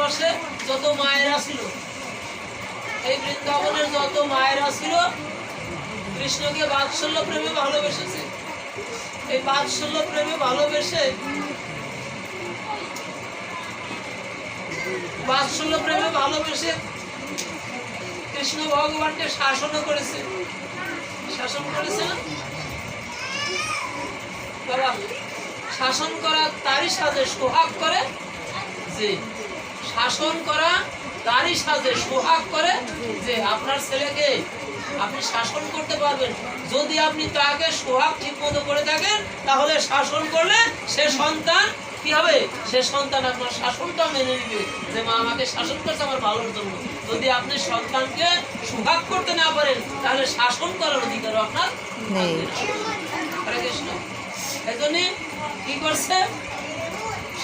রসে যত মায়েরা ছিল, এই বৃন্দাবনের যত মায়েরা ছিল, কৃষ্ণকে বাৎসল্য প্রেমে ভালোবেসেছে। এই বাৎসল্য প্রেমে ভালোবেসে বাৎসল্য প্রেমে ভালোবেসে কৃষ্ণ ভগবানকে শাসনও করেছে। শাসন করেছে না? শাসন করা তারই সাথে সোহাগ করে যে শাসন করা তারই সাথে সোহাগ করে যে আপনার ছেলেকে আপনি শাসন করতে পারবেন। যদি আপনি তাকে সোহাগ ঠিক মতো করে থাকেন তাহলে শাসন করলে সে সন্তান কি হবে? সে সন্তান আপনার শাসনটা মেনে নিবে যে মা আমাকে শাসন করছে আমার ভালোর জন্য। যদি আপনি সন্তানকে সোহাগ করতে না পারেন তাহলে শাসন করার অধিকার আপনার নেই। হরে কৃষ্ণ। এই জন্যে কি করছে?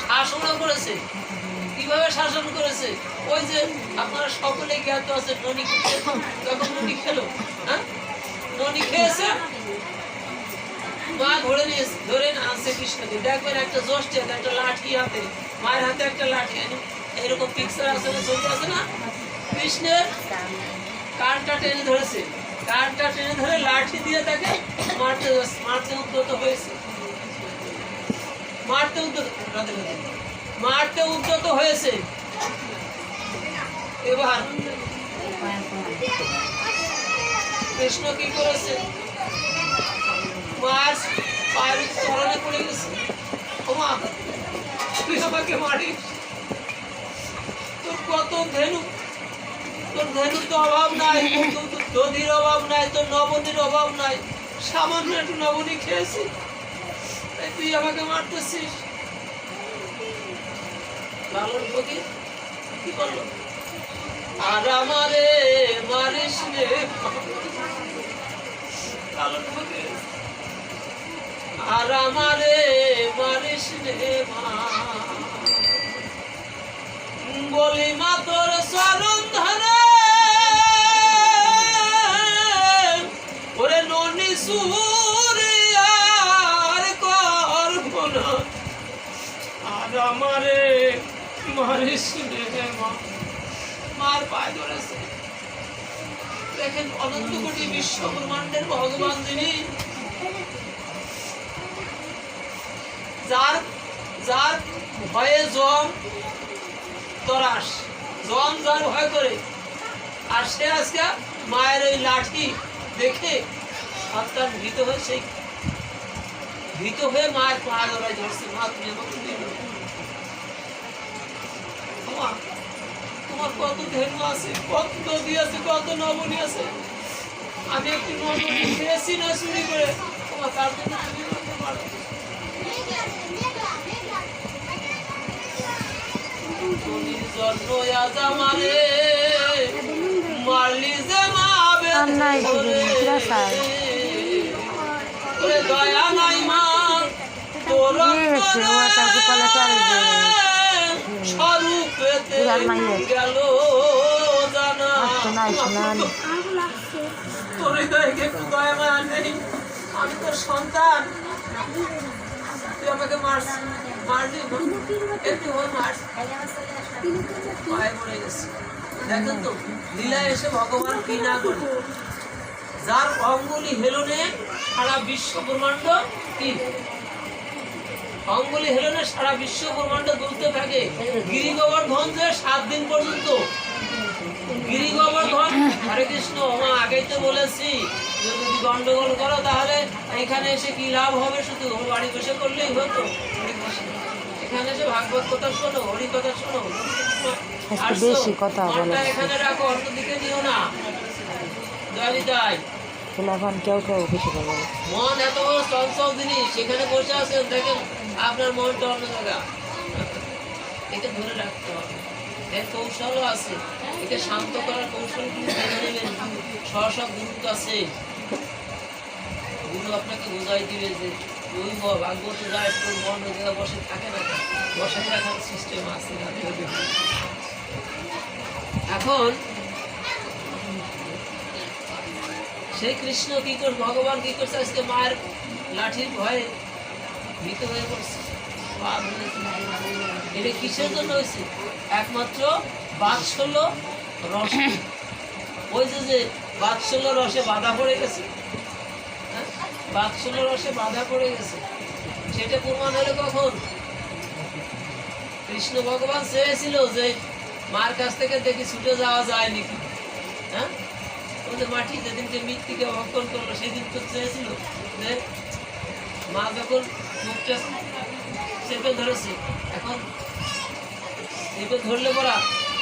শাসনও করেছে। কীভাবে শাসন করেছে? ওই যে আপনারা সকলে জ্ঞাত আছে, ননি যখন ননি খেলো হ্যাঁ? ননি খেয়েছে? মা নিয়ে কৃষ্ণকে। দেখবেন একটা একটা লাঠি হাতে, মায়ের হাতে একটা লাঠি। এরকম পিকচার আছে না, ছবি আছে না? কৃষ্ণের কানটা টেনে ধরেছে। কানটা টেনে ধরে লাঠি দিয়ে তাকে মারতে মারতে উদ্যত হয়েছে। মারতে উদ্যত রাধে। মারতে উদ্যত হয়েছে। এবার কৃষ্ণ কি করেছে? মার পায়ের চরণে পড়ে গেছে। ওমা তুই আমাকে মারিস। তোর কত ধেনু? তোর ধেনুর তো অভাব নাই দধির অভাব নাই, তোর নবনীর অভাব নাই, সামান্য একটু নবনী খেয়েছি। তুই আমাকে মারতেছিস। লালন ফকির কি বলল আর আমারে মারিস রে আর আমারে মারিস বলি মা, তোর চরণ ধরে। ওরে ননি সুরে আর করব না। আর আমারে দেখেন অনন্ত কোটি বিশ্ব ব্রহ্মাণ্ডের ভগবান যার যার ভয়ে জম তরাস যার ভয় করে আর সে আজকে মায়ের ওই লাঠি দেখে সন্তান ভীত হয়ে সেই ভীত হয়ে মায়ের পা ধরায় ধরছে মা তুমি আমাকে। মা, তোমার কত ধেনু আছে কত নদী আছে কত নবনী আছে আমি একটি নবনী খেয়েছি না চুরি করে। তোমার তার জন্য তুমি আমাকে মারো। নদীর আজ আমারে মারলি যে মা দয়া নাই মা তোর ইয়ে বিরাট নাই। আমি তোর সন্তান। তুই আমাকে মারস মারলি না? একটু ওই মার? পায়ে পড়ে গেছে। দেখেন তো লীলায় এসে ভগবান কি না করে। যার অঙ্গুলি হেলনে সারা বিশ্ব ব্রহ্মাণ্ড কি? অঙ্গুলি হেলনে সারা বিশ্ব ব্রহ্মাণ্ড দুলতে থাকে। গিরি গোবর্ধন যে সাত দিন পর্যন্ত। গিরি গোবর্ধন হরে কৃষ্ণ মা আগেই তো বলেছি যে যদি গন্ডগোল করো তাহলে এখানে এসে কি লাভ হবে? শুধু বাড়ি বসে করলেই হতো। এখানে এসে ভাগবত কথা শোনো হরি কথা শোনো? বেশি কথা বলে। এখানে রাখো অন্যদিকে নিও না। জয় নিতাই। ফুলাফান কেউ কেউ কিছু বলে মন এত চঞ্চল জিনিস, সেখানে বসে আছেন, দেখেন আপনার মনটা অন্য জায়গা একে ধরে রাখতে হবে। এর কৌশলও আছে। একে শান্ত করার কৌশল জেনে নেবেন গুরুত্ব আছে। গুরু আপনাকে বোঝাই দিবে যে ওই ভাগবত যায় তোর মন ওই জায়গায় বসে থাকে না বসে থাকার সিস্টেম আছে এখন সেই কৃষ্ণ, কি করছে ভগবান কি করছে? আজকে মায়ের লাঠির ভয়ে ভীত হয়ে পড়ছে। এটা কিসের জন্য হয়েছে? একমাত্র বাৎসল্য রস। ওই যে বাৎসল্য রসে বাধা পড়ে গেছে হ্যাঁ? বাৎসল্য রসে বাধা পড়ে গেছে। সেটা প্রমাণ হলো কখন? কৃষ্ণ ভগবান চেয়েছিল যে মার কাছ থেকে দেখি ছুটে যাওয়া যায় নাকি হ্যাঁ? ওদের মাটি যেদিনকে মৃত্যুকে ভক্ষণ করল, সেদিন তো চেয়েছিল যে মা যখন মুখটা চেপে ধরেছে, এখন চেপে ধরলে পরা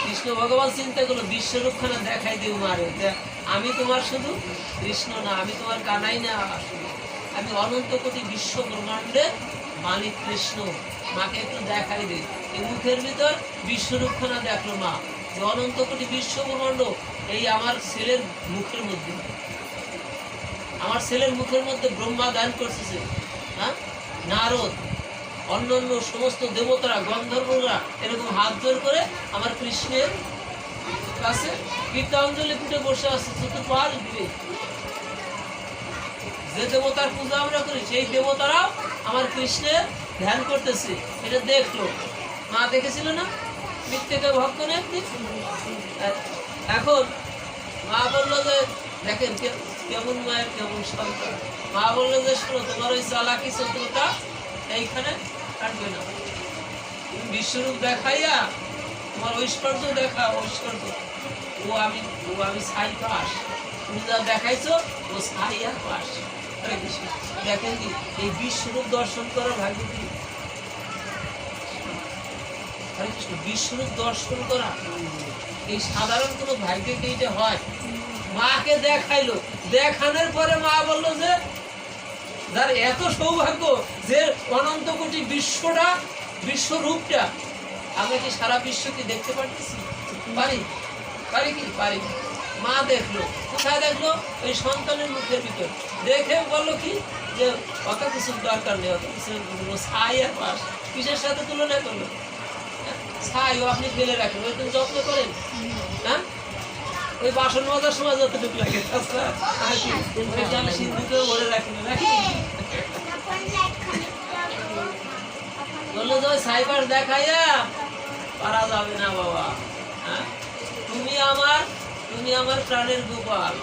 কৃষ্ণ ভগবান চিন্তা করল, বিশ্বরূপখানা দেখাই দিও মারে আমি তোমার শুধু কৃষ্ণ না, আমি তোমার কানাই না, আমি অনন্ত কোটি বিশ্ব ব্রহ্মাণ্ডের মালিক কৃষ্ণ। মাকে একটু দেখাই দে। এই মুখের ভিতর বিশ্বরূপখানা দেখল মা। অনন্ত কোটি বিশ্ব ব্রহ্মাণ্ড এই আমার ছেলের মুখের মধ্যে। আমার ছেলের মুখের মধ্যে ব্রহ্মা দান করতেছে হ্যাঁ? নারদ, অন্যান্য সমস্ত দেবতারা, গন্ধর্বরা এরকম হাত জোর করে আমার কৃষ্ণের কাছে গীতাঞ্জলি পিঠে বসে আছে তো পার দিবে যে দেবতার পূজা আমরা করি, সেই দেবতারাও আমার কৃষ্ণের ধ্যান করতেছে। এটা দেখল। মা দেখেছিল না? মৃত্যুকে ভক্ষণ এখন মা বলল যে, দেখেন কেমন মায়ের কেমন সন্তান। মা বলল যে, শোনো, তোমার ওই চালাকি চতুর্থা এইখানে কাটবে না। বিশ্বরূপ দেখাইয়া তোমার ঐশ্বর্য দেখা, ঐশ্বর্য। ও আমি ও আমি ছাই পাস তুমি যা দেখাইছো, ও আর পাস দেখেন কি, এই বিশ্বরূপ দর্শন করার ভাগ্য কি? বিশ্বরূপ দর্শন করা। এই সাধারণ কোনো ভাগ্যে কি এটা হয়? মাকে দেখাইলো। দেখানোর পরে মা বলল যে, যার এত সৌভাগ্য যে অনন্ত কোটি বিশ্বটা, বিশ্বরূপটা, আমি কি সারা বিশ্বকে দেখতে পারতেছি? পারি? পারি কি? পারি মা দেখল। কোথায় দেখল? ওই সন্তানের মুখের ভিতর। দেখে বলল কি? যে, অত কিছু দরকার নেই, অত কিছু ছাই আর কিসের সাথে তুলনা করল? ছাই ও আপনি ফেলে রাখেন, ওই যত্ন করেন। হ্যাঁ? ওই বাসন সময় যতটুকু লাগে সিন্ধুকে ভরে রাখি না রাখি বলল সাইবার দেখাইয়া পারা যাবে না বাবা। হ্যাঁ? তুমি আমার তুমি আমার প্রাণের গোপাল।